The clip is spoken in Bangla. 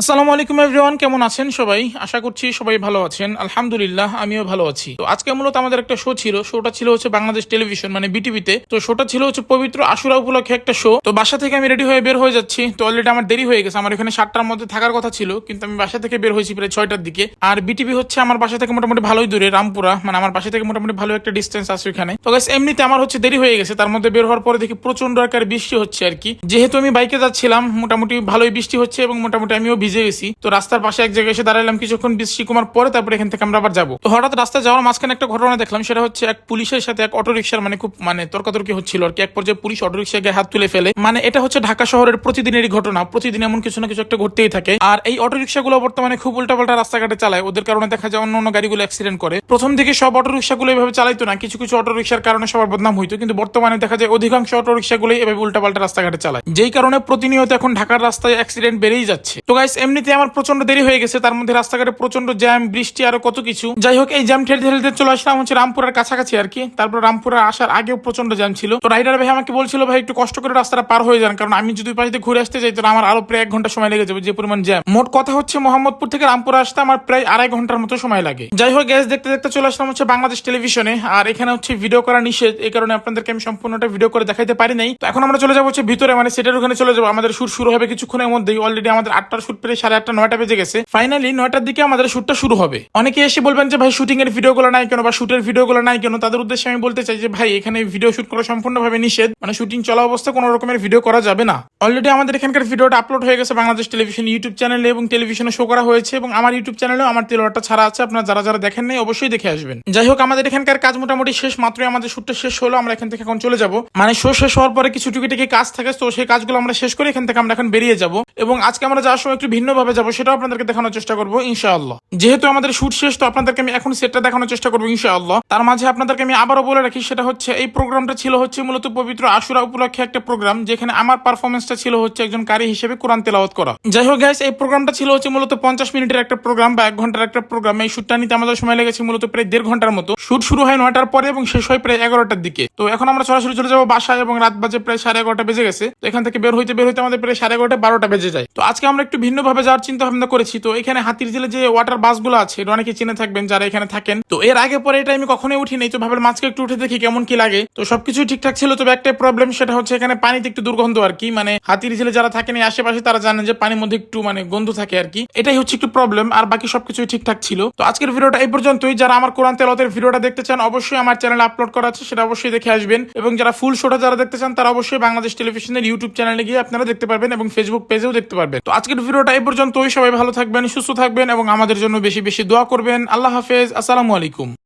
আসসালামু আলাইকুম এভরিওয়ান, কেমন আছেন সবাই? আশা করছি সবাই ভালো আছেন। আলহামদুলিল্লাহ, আমিও ভালো আছি। তো আজকে মূলত আমাদের একটা শো ছিল শোটা ছিল হচ্ছে বাংলাদেশ টেলিভিশন মানে বিটিভিতে তো। শোটা ছিল হচ্ছে পবিত্র আশুরা উপলক্ষে একটা শো তো বাসা থেকে আমি রেডি হয়ে বের হয়ে যাচ্ছি। তো অলরেডি আমার দেরি হয়ে গেছে। আমার এখানে সাতটার মধ্যে থাকার কথা ছিল, কিন্তু আমি বাসা থেকে বের হয়েছি প্রায় ছয়টার দিকে। আর বিটিভি হচ্ছে আমার বাসা থেকে মোটামুটি ভালোই দূরে, রামপুরা। মানে আমার বাসা থেকে মোটামুটি ভালো একটা ডিস্টেন্স আছে ওখানে তো গাইস এমনিতে আমার হচ্ছে দেরি হয়ে গেছে। তার মধ্যে বের হওয়ার পরে দেখি প্রচণ্ড আকার বৃষ্টি হচ্ছে আর কি। যেহেতু আমি বাইকে যাচ্ছিলাম, মোটামুটি ভালোই বৃষ্টি হচ্ছে এবং মোটামুটি আমিও ভিজে গেছি। তো রাস্তার পাশে এক জায়গায় এসে দাঁড়ালাম কিছুক্ষণ বৃষ্টি কমার পরে তারপরে এখান থেকে আমরা আবার যাব। তো হঠাৎ রাস্তায় যাওয়ার মাঝখানে একটা ঘটনা দেখলাম, সেটা হচ্ছে এক পুলিশের সাথে এক অটো রিক্সার মানে খুব মানে তর্কাতর্কি হচ্ছিল আর কি। এক পর্যায়ে পুলিশ অটো রিক্সায় গায়ে হাত তুলে ফেলে। মানে এটা হচ্ছে ঢাকা শহরের প্রতিদিনেরই ঘটনা। প্রতিদিন এমন কিছু না কিছু একটা ঘটতেই থাকে। আর এই অটো রিক্সাগুলো বর্তমানে খুব উল্টাপাল্টা রাস্তাঘাটে চালায়। ওদের কারণে দেখা যায় অন্য অন্য গাড়িগুলো অ্যাক্সিডেন্ট করে। প্রথম দিকে সব অটো রিক্সাগুলো এভাবে চালাইতো না। কিছু কিছু অটো রিক্সার কারণে সবার বদনাম হইতো। কিন্তু বর্তমানে দেখা যায় অধিকাংশ অটো রিক্সাগুলোই এভাবে উল্টাপাল্টা রাস্তাঘাটে চালায়। যেই কারণে প্রতিনিয়ত এখন ঢাকার রাস্তায় অ্যাক্সিডেন্ট বেড়েই যাচ্ছে। তো গাইস এমনিতে আমার প্রচণ্ড দেরি হয়ে গেছে, তার মধ্যে রাস্তাঘাটে প্রচণ্ড জ্যাম, বৃষ্টি আরও কত কিছু। যাই হোক, এই জ্যাম ঠেলতে ঠেলতে চলে আসলাম হচ্ছে রামপুরের কাছাকাছি আর কি। তারপর রামপুরে আসার আগেও প্রচণ্ড জ্যাম ছিল। তো রাইডার ভাই আমাকে বলছিল, ভাই, একটু কষ্ট করে রাস্তাটা পার হয়ে যান, কারণ আমি যদি পাশে ঘুরে আসতে যাই, তাহলে আমার আরও প্রায় এক ঘণ্টা সময় লেগে যাবে যে পরিমাণ জ্যাম। মোট কথা হচ্ছে, মোহাম্মদপুর থেকে রামপুরে আসতে আমার প্রায় আড়াই ঘণ্টার মতো সময় লাগে। যাই হোক, গ্যাস দেখতে দেখতে চলে আসলাম হচ্ছে বাংলাদেশ টেলিভিশনে। আর এখানে হচ্ছে ভিডিও করা নিষেধ, এই কারণে আপনাদেরকে আমি সম্পূর্ণটা ভিডিও করে দেখাইতে পারি নাই। তো এখন আমরা চলে যাব হচ্ছে ভিতরে মানে সেটার ওখানে চলে যাব। আমাদের শুট শুরু হবে কিছুক্ষণের মধ্যেই অলরেডি আমাদের আটটার শুট পেরে সাড়ে আটটা, নয়টা বেজে গেছে। ফাইনালি নয়টার দিকে আমাদের শুটটা শুরু হবে। অনেকে এসে বলবেন যে, ভাই শুটিং এর ভিডিওগুলো নাই কেন বা শুটের ভিডিওগুলো নাই কেন? তাদের উদ্দেশ্যে আমি বলতে চাই যে, ভাই, এখানে ভিডিও শুট করা সম্পূর্ণভাবে নিষেধ। মানে শুটিং চলা অবস্থায় কোনো রকমের ভিডিও করা যাবে না। অলরেডি আমাদের এখানকার ভিডিওটা আপলোড হয়ে গেছে বাংলাদেশ টেলিভিশন ইউটিউব চ্যানেলে এবং টেলিভিশনে শো করা হয়েছে এবং আমার ইউটিউব চ্যানেলেও আমার তেলোয়ারটা ছাড়া আছে। আপনারা যারা যারা দেখেন নাই, অবশ্যই দেখে আসবেন। যাই হোক, আমাদের এখানকার কাজ মোটামুটি শেষ। মাত্রই আমাদের শুটটা শেষ হলো। আমরা এখান থেকে এখন চলে যাব। মানে শো শেষ হওয়ার পরে কিছু টুকিটাকি কাজ থাকে। তো সেই কাজগুলো আমরা শেষ করে এখান থেকে আমরা এখন বেরিয়ে যাব। এবং আজকে আমরা যাওয়ার সময় একটু ভিন্নভাবে যাব, সেটাও আপনাদেরকে দেখানোর চেষ্টা করব, ইনশাআল্লাহ। যেহেতু আমাদের শুট শেষ, তো আপনাদেরকে আমি এখন সেটটা দেখানোর চেষ্টা করব, ইনশাআল্লাহ। তার মাঝে আপনাদেরকে আমি আবারও বলে রাখি, সেটা হচ্ছে, এই প্রোগ্রামটা ছিল হচ্ছে মূলত পবিত্র আশুরা উপলক্ষে একটা প্রোগ্রাম, যেখানে আমার পারফরমেন্সটা ছিল হচ্ছে একজন কারি হিসেবে কোরআন তেলাওয়াত করা। যাই হোক গাইস এই প্রোগ্রামটা ছিল হচ্ছে মূলত পঞ্চাশ মিনিটের একটা প্রোগ্রাম বা এক ঘণ্টার একটা প্রোগ্রাম। এই শুটটা নিতে আমাদের সময় লেগেছে মূলত প্রায় দেড় ঘণ্টার মতো। শুট শুরু হয় নয়টার পরে এবং শেষ হয় প্রায় এগারোটার দিকে। তো এখন আমরা সরাসরি চলে যাব বাসায় এবং রাত বাজে প্রায় সাড়ে এগারোটা বেজে গেছে। তো এখান থেকে বের হইতে বের হইতে আমাদের প্রায় সাড়ে এগারোটা, বারোটা বেজে যায়। তো আজকে আমরা একটু ভিন্নভাবে যাওয়ার চিন্তা ভাবনা করেছি। তো এখানে হাতির জেলে যে ওয়াটার বাসগুলো আছে, এটা অনেকে চিনে থাকবেন যারা এখানে থাকেন। তো এর আগে পরে এটা আমি কখনোই উঠি তো ভাবের মাঝকে একটু উঠে দেখি কেমন কি লাগে। তো সবকিছু ঠিকঠাক ছিল, তবে একটা প্রবলেম সেটা হচ্ছে এখানে পানিতে একটু দুর্গন্ধ আর কি। মানে হাতির জেলে যারা থাকেন, এই আশেপাশে তারা জানেন যে পানির মধ্যে একটু মানে গন্ধ থাকে আর কি। এটাই হচ্ছে একটু প্রবলেম আর বাকি সবকিছুই ঠিকঠাক ছিল। তো আজকের ভিডিওটা এই পর্যন্তই। যারা আমার কোরআন তেলাতের ভিডিওটা দেখতে চান, অবশ্যই আমার চ্যানেলে আপলোড করা আছে, সেটা অবশ্যই দেখে আসবেন। এবং যারা ফুল শোটা যারা দেখতে চান, তারা অবশ্যই বাংলাদেশ টেলিভিশনের ইউটিউব চ্যানেলে গিয়ে আপনারা দেখতে পারবেন এবং ফেসবুক পেজেও দেখতে পারবেন। তো আজকের ভিডিওটা এই পর্যন্তই। সবাই ভালো থাকবেন, সুস্থ থাকবেন এবং আমাদের জন্য বেশি বেশি দোয়া করবেন। আল্লাহ হাফেজ। আসসালামু আলাইকুম।